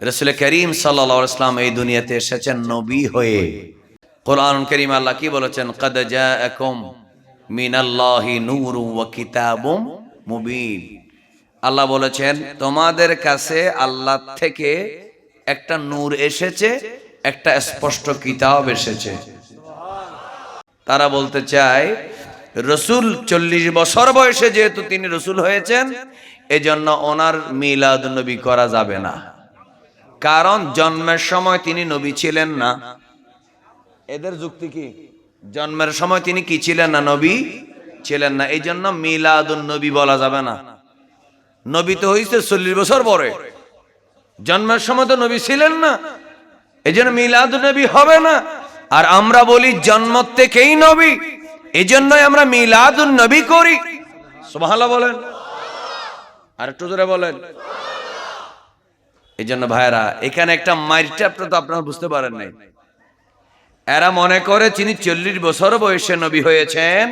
রসুল করিম সাল্লা ইসলাম এই দুনিয়াতে এসেছেন নবী হয়ে। কোরআন করিম আল্লাহ কি বলেছেন? কদ জাআকুম মিনাল্লাহি ওয়া কিতাবুম মুবিন। আল্লাহ বলেছেন, তোমাদের কাছে আল্লাহ থেকে একটা নূর এসেছে, একটা স্পষ্ট কিতাব এসেছে। তারা বলতে চায়, রসুল চল্লিশ বছর বয়সে যেহেতু তিনি রসুল হয়েছেন, এজন্য ওনার মিলাদ নবী করা যাবে না। কারণ জন্মের সময় তিনি নবী ছিলেন না। এদের যুক্তি কি? জন্মের সময় তিনি কি ছিলেন না? নবী ছিলেন না। এই জন্য মিলাদুন নবী বলা যাবে না। নবী তো হয়েছে চল্লিশ বছর পরে। জন্মের সময় তো নবী ছিলেন না। এই জন্য মিলাদুন নবী হবে না। আর আমরা বলি জন্ম থেকেই নবী। এই জন্যই আমরা মিলাদুন নবী করি। সুবহানাল্লাহ বলেন। আর একটু জোরে বলেন। এই জন্য ভাইরা এখানে একটা মাইরটা তো আপনারা বুঝতে পারেন নাই। এরা মনে করে তিনি চল্লিশ বছর বয়সে নবী হয়েছেন,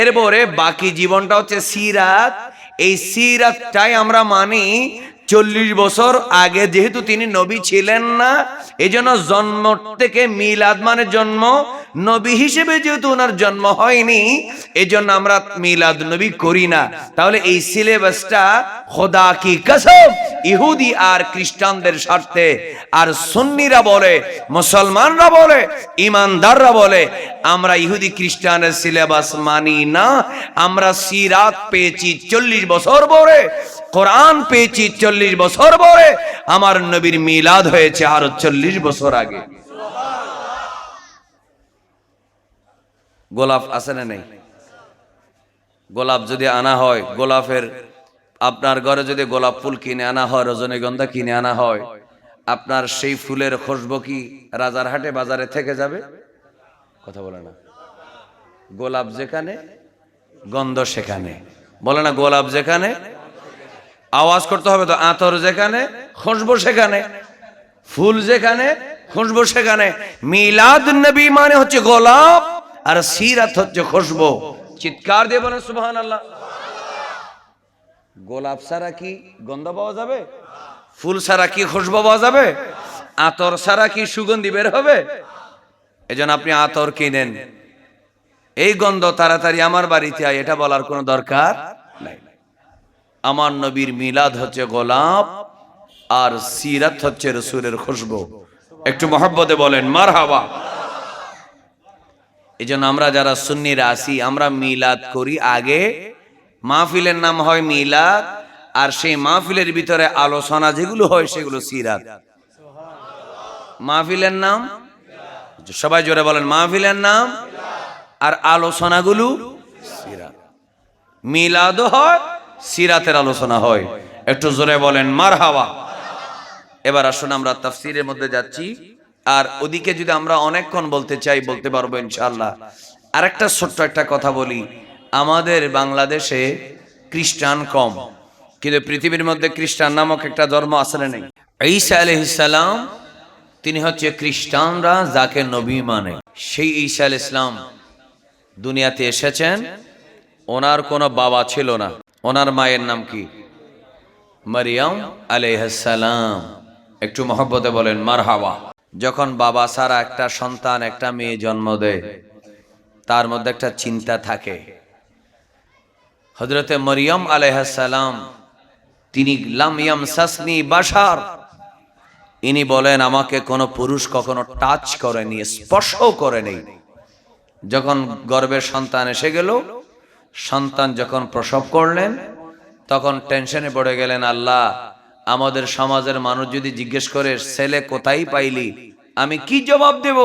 এরপরে বাকি জীবনটা হচ্ছে সিরাত। এই সিরাতটাই আমরা মানি চল্লিশ বছর আগে যেহেতু তিনি নবী ছিলেন না এই জন্য জন্ম থেকে মিলাদ মানে জন্ম। নবী হিসেবে যেহেতু ওনার জন্ম হয়নি এই জন্য আমরা মিলাদ নবী করি না। তাহলে এই সিলেবাসটা খোদা কি কসম, ইহুদি আর খ্রিস্টানদের স্বার্থে। আর সুন্নিরা বলে, মুসলমানরা বলে, ইমানদাররা বলে, আমরা ইহুদি খ্রিস্টানের সিলেবাস মানি না, আমরা সিরাত পেয়েছি চল্লিশ বছর পরে। কোরআন পেয়েছি চল্লিশ বছর পরে, আমার নবীর মিলাদ হয়েছে আরও চল্লিশ বছর আগে। গোলাপ আছে না নেই? গোলাপ যদি আনা হয়, গোলাপের আপনার ঘরে যদি গোলাপ ফুল কিনে আনা হয়, রজনীগন্ধা কিনে আনা হয়, আপনার সেই ফুলের খুশবু কি রাজার হাটে বাজারে থেকে যাবে? কথা বলে না। গোলাপ যেখানে, গন্ধ সেখানে। বলে না গোলাপ যেখানে আওয়াজ করতে হবে তো আতর যেখানে, খুশবু সেখানে, ফুল যেখানে, খুশবু সেখানে। মিলাদ নবী মানে হচ্ছে গোলাপ, আর সিরাত হচ্ছে খুশবু। চিৎকার দিয়ে বলেন সুবহান আল্লাহ গোলাপ ছাড়া কি গন্ধ পাওয়া যাবে? ফুল ছাড়া কি খুশবু পাওয়া যাবে? আতর ছাড়া কি সুগন্ধি বের হবে? এজন্য আপনি আতর কিনেন। এই গন্ধ তাড়াতাড়ি আমার বাড়িতে আয়, এটা বলার কোনো দরকার নাই। আমার নবীর মিলাদ হচ্ছে গোলাপ আর সিরাত হচ্ছে রসুলের খুশবু। একটু মহব্বতে বলেন মার হাওয়া এই আমরা যারা সুন্নিরা আছি, আমরা মিলাদ করি আগে। মাহফিলের নাম হয় মিলাদ, আর সেই মাহফিলের ভিতরে আলোচনা যেগুলো হয় সেগুলো সিরাত। মাহফিলের নাম? সবাই জোরে বলেন, মাহফিলের নাম? আর আলোচনাগুলো? সিরাত। মিলাদও হয় সিরাতের আলোচনা হয়। একটু জোরে বলেন মার হাওয়া এবার আসুন আমরা তাফসিরের মধ্যে যাচ্ছি। আর ওদিকে যদি আমরা অনেকক্ষণ বলতে চাই, বলতে পারব ইনশাল্লাহ আরেকটা ছোট্ট একটা কথা বলি। আমাদের বাংলাদেশে খ্রিস্টান কম, কিন্তু পৃথিবীর মধ্যে খ্রিস্টান নামক একটা ধর্ম আসলে নেই। ঈসা আলহিসাল্লাম তিনি হচ্ছে খ্রিস্টানরা যাকে নবী মানে। সেই ঈসা আল ইসলাম দুনিয়াতে এসেছেন, ওনার কোনো বাবা ছিল না। ওনার মায়ের নাম কি? মারিয়াম আলাইহাসালাম একটু মহব্বতে বলেন, মারহাবা। যখন বাবা সারা একটা সন্তান, একটা মেয়ে জন্ম দেয়, তার মধ্যে একটা চিন্তা থাকে। হজরতে মরিয়ম আলাইহাসালাম তিনি লামিয়াম সাসনি বাসার ইনি বলেন, আমাকে কোনো পুরুষ কখনো টাচ করেনি স্পর্শ করেনি। যখন গর্বের সন্তান এসে গেল সন্তান যখন প্রসব করলেন, তখন টেনশনে পড়ে গেলেন, আল্লাহ, আমাদের সমাজের মানুষ যদি জিজ্ঞেস করে, ছেলে কোথায় পাইলি? আমি কি জবাব দেব?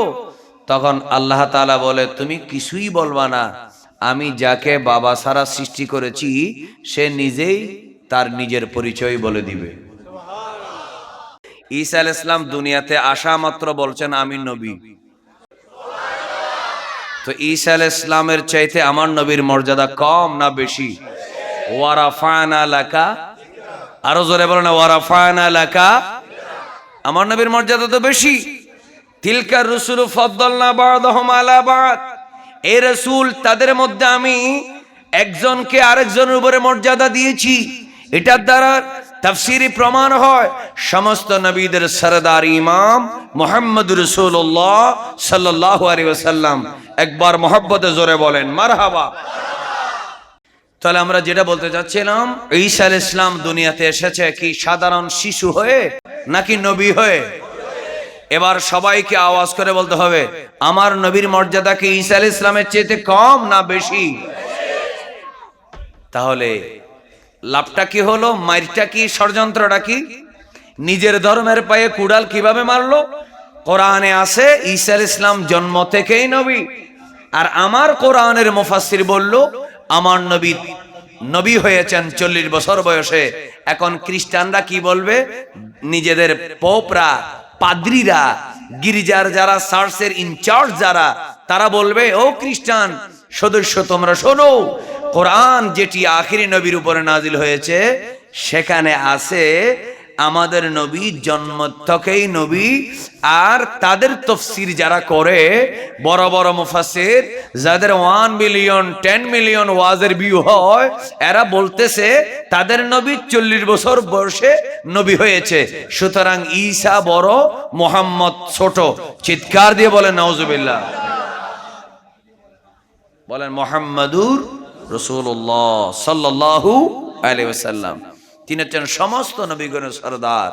তখন আল্লাহ তাআলা বলে, তুমি কিছুই বলবা না। আমি যাকে বাবা সারা সৃষ্টি করেছি, সে নিজেই তার নিজের পরিচয় বলে দিবে। ঈসা আল ইসলাম দুনিয়াতে আসা মাত্র বলছেন, আমি নবী। তো ঈসা আল ইসলামের চাইতে আমার নবীর মর্যাদা কম না বেশি? ওয়ারাফানা লাকা। আরও জোরে বলো না ওয়ারাফানা লাকা। আমার নবীর মর্যাদা তো বেশি। তিলকার রসুল ফদ্দলনা বাদহম আলা বাদ। এই রসুল, তাদের মধ্যে আমি একজনকে আরেকজনের উপরে মর্যাদা দিয়েছি। এটার দ্বারা তাফসিরি প্রমাণ হয়, সমস্ত নবীদের সরদার ইমাম মোহাম্মদ রসুল্লাহ সাল্লাহ আলী একবার মোহাব্বতে জোরে বলেন, মারহাবা। তাহলে আমরা যেটা বলতে চাচ্ছিলাম, ঈসা আল ইসলাম দুনিয়াতে এসেছে কি সাধারণ শিশু হয়ে নাকি নবী হয়ে? এবার সবাইকে আওয়াজ করে বলতে হবে, আমার নবীর মর্যাদা কি ঈসা আল ইসলামের চেয়েতে কম না বেশি? তাহলে লাভটা কি হলো? মাইরটা কি? ষড়যন্ত্রটা কি? নিজের ধর্মের পায়ে কুড়াল কীভাবে মারলো? কোরআনে আছে, ঈসা আল ইসলাম জন্ম থেকেই নবী। আর আমার কোরআনের মুফাসসির বলল, আমার নবী নবী হয়েছেন চল্লিশ বছর বয়সে। এখন খ্রিস্টানরা কি বলবে? নিজেদের পোপরা, পাদ্রীরা, গির্জার যারা সার্চের ইনচার্জ যারা, তারা বলবে, ও খ্রিস্টান সদস্য, তোমরা শোনো, কোরআন যেটি আখিরি নবীর উপরে নাজিল হয়েছে, সেখানে আছে, আমাদের নবী জন্ম থেকেই নবী, আর তাদের তফসির যারা করে, বড় বড় মুফাসির যাদের ওয়ান মিলিয়ন টেন মিলিয়ন ওয়াজের ভিউ হয়, এরা বলতেছে, তাদের নবী চল্লিশ বছর বয়সে নবী হয়েছে। সুতরাং ঈসা বড়, মোহাম্মদ ছোট। চিৎকার দিয়ে বলেন নওজুবিল্লাহ বলেন মোহাম্মদুর রসুল্লাহ সাল্লাহু আলী ওসাল্লাম তিনি হচ্ছেন সমস্ত নবীগণের সরদার।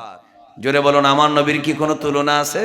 জোরে বলুন, আমার নবীর কি কোনো তুলনা আছে?